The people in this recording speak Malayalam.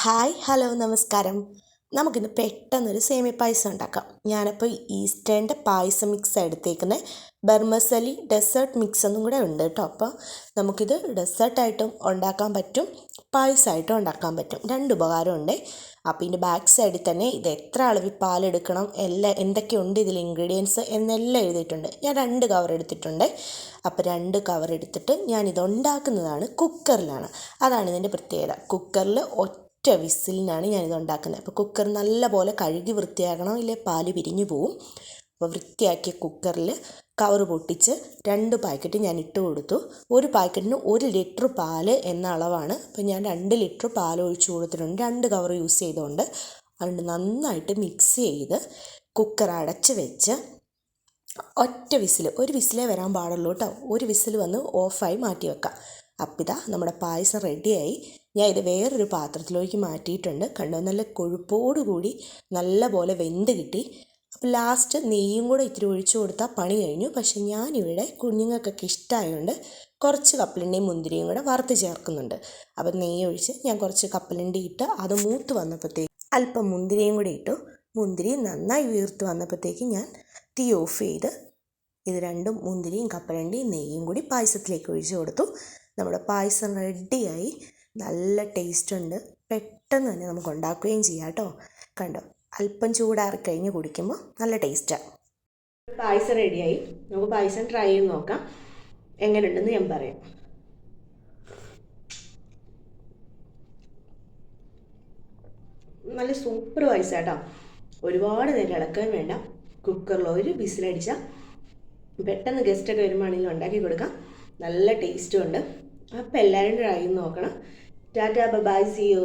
ഹായ് ഹലോ നമസ്കാരം. നമുക്കിന്ന് പെട്ടെന്നൊരു സേമിയ പായസം ഉണ്ടാക്കാം. ഞാനിപ്പോൾ ഈസ്റ്റേന്റെ പായസം മിക്സ് എടുത്തേക്കുന്നത് ബർമസലി ഡെസേർട്ട് മിക്സ് എന്നും കൂടെ ഉണ്ട് കേട്ടോ. അപ്പോൾ നമുക്കിത് ഡെസേർട്ടായിട്ടും ഉണ്ടാക്കാൻ പറ്റും പായസമായിട്ടും ഉണ്ടാക്കാൻ പറ്റും. രണ്ട് ഉപകാരമുണ്ട് അപ്പോൾ ഇതിന്റെ ബാക്ക് സൈഡിൽ തന്നെ ഇത് എത്ര അളവിൽ പാലെടുക്കണം എല്ലാം എന്തൊക്കെയുണ്ട് ഇതിൽ ഇൻഗ്രീഡിയൻസ് എന്നെല്ലാം എഴുതിയിട്ടുണ്ട്. ഞാൻ രണ്ട് കവർ എടുത്തിട്ടുണ്ട്. അപ്പോൾ രണ്ട് കവർ എടുത്തിട്ട് ഞാനിത് ഉണ്ടാക്കുന്നതാണ് കുക്കറിലാണ് അതാണ് ഇതിന്റെ പ്രത്യേകത. കുക്കറിൽ ഒറ്റ വിസിലിനാണ് ഞാനിത് ഉണ്ടാക്കുന്നത്. അപ്പോൾ കുക്കർ നല്ലപോലെ കഴുകി വൃത്തിയാക്കണം. ഇല്ലേ? പാൽ പിരിഞ്ഞു പോവും. അപ്പോൾ വൃത്തിയാക്കിയ കുക്കറിൽ കവർ പൊട്ടിച്ച് രണ്ട് പാക്കറ്റ് ഞാൻ ഇട്ട് കൊടുത്തു. ഒരു പാക്കറ്റിന് ഒരു ലിറ്റർ പാൽ എന്ന അളവാണ്. അപ്പോൾ ഞാൻ രണ്ട് ലിറ്റർ പാൽ ഒഴിച്ച് കൊടുത്തിട്ടുണ്ട്. രണ്ട് കവർ യൂസ് ചെയ്തുകൊണ്ട് അതുകൊണ്ട് നന്നായിട്ട് മിക്സ് ചെയ്ത് കുക്കർ അടച്ച് വെച്ച് ഒറ്റ വിസിൽ ഒരു വിസിലേ വരാൻ പാടുള്ളൂ കേട്ടോ. ഒരു വിസിൽ വന്ന് ഓഫായി മാറ്റി വെക്കാം. അപ്പം ഇതാ നമ്മുടെ പായസം റെഡിയായി. ഞാൻ ഇത് വേറൊരു പാത്രത്തിലേക്ക് മാറ്റിയിട്ടുണ്ട്. കണ്ടോ? നല്ല കൊഴുപ്പോടുകൂടി നല്ല പോലെ വെന്ത് കിട്ടി. അപ്പോൾ ലാസ്റ്റ് നെയ്യും കൂടെ ഇത്തിരി ഒഴിച്ചു കൊടുത്താൽ പണി കഴിഞ്ഞു. പക്ഷേ ഞാനിവിടെ കുഞ്ഞുങ്ങൾക്കൊക്കെ ഇഷ്ടമായതുകൊണ്ട് കുറച്ച് കപ്പലണ്ടിയും മുന്തിരിയും കൂടെ വറുത്ത് ചേർക്കുന്നുണ്ട്. അപ്പോൾ നെയ്യ് ഒഴിച്ച് ഞാൻ കുറച്ച് കപ്പലണ്ടി ഇട്ട് അത് മൂത്ത് വന്നപ്പോഴത്തേക്ക് അല്പം മുന്തിരിയും കൂടി ഇട്ടു. മുന്തിരി നന്നായി വീർത്ത് വന്നപ്പോഴത്തേക്ക് ഞാൻ തീ ഓഫ് ചെയ്ത് ഇത് രണ്ടും മുന്തിരിയും കപ്പലണ്ടിയും നെയ്യും കൂടി പായസത്തിലേക്ക് ഒഴിച്ചു കൊടുത്തു. നമ്മുടെ പായസം റെഡിയായി. നല്ല ടേസ്റ്റ് ഉണ്ട് പെട്ടെന്ന് തന്നെ നമുക്ക് ഉണ്ടാക്കുകയും ചെയ്യാം കേട്ടോ. കണ്ടോ? അല്പം ചൂടാറി കഴിഞ്ഞ് കുടിക്കുമ്പോൾ നല്ല ടേസ്റ്റാണ് പായസം റെഡിയായി. നമുക്ക് പായസം ട്രൈ ചെയ്ത് നോക്കാം. എങ്ങനെയുണ്ടെന്ന് ഞാൻ പറയാം. നല്ല സൂപ്പർ പായസം കേട്ടോ ഒരുപാട് നേരം ഇളക്കാൻ വേണ്ട. കുക്കറിൽ ഒരു വിസിലടിച്ചാൽ പെട്ടെന്ന് ഗസ്റ്റൊക്കെ വരുമ്പോഴാണെങ്കിലും ഉണ്ടാക്കി കൊടുക്കാം. നല്ല ടേസ്റ്റും ഉണ്ട്. അപ്പോൾ എല്ലാവരും ട്രൈ ചെയ്ത് നോക്കണം. ടാറ്റാ ബബായ് സിയോ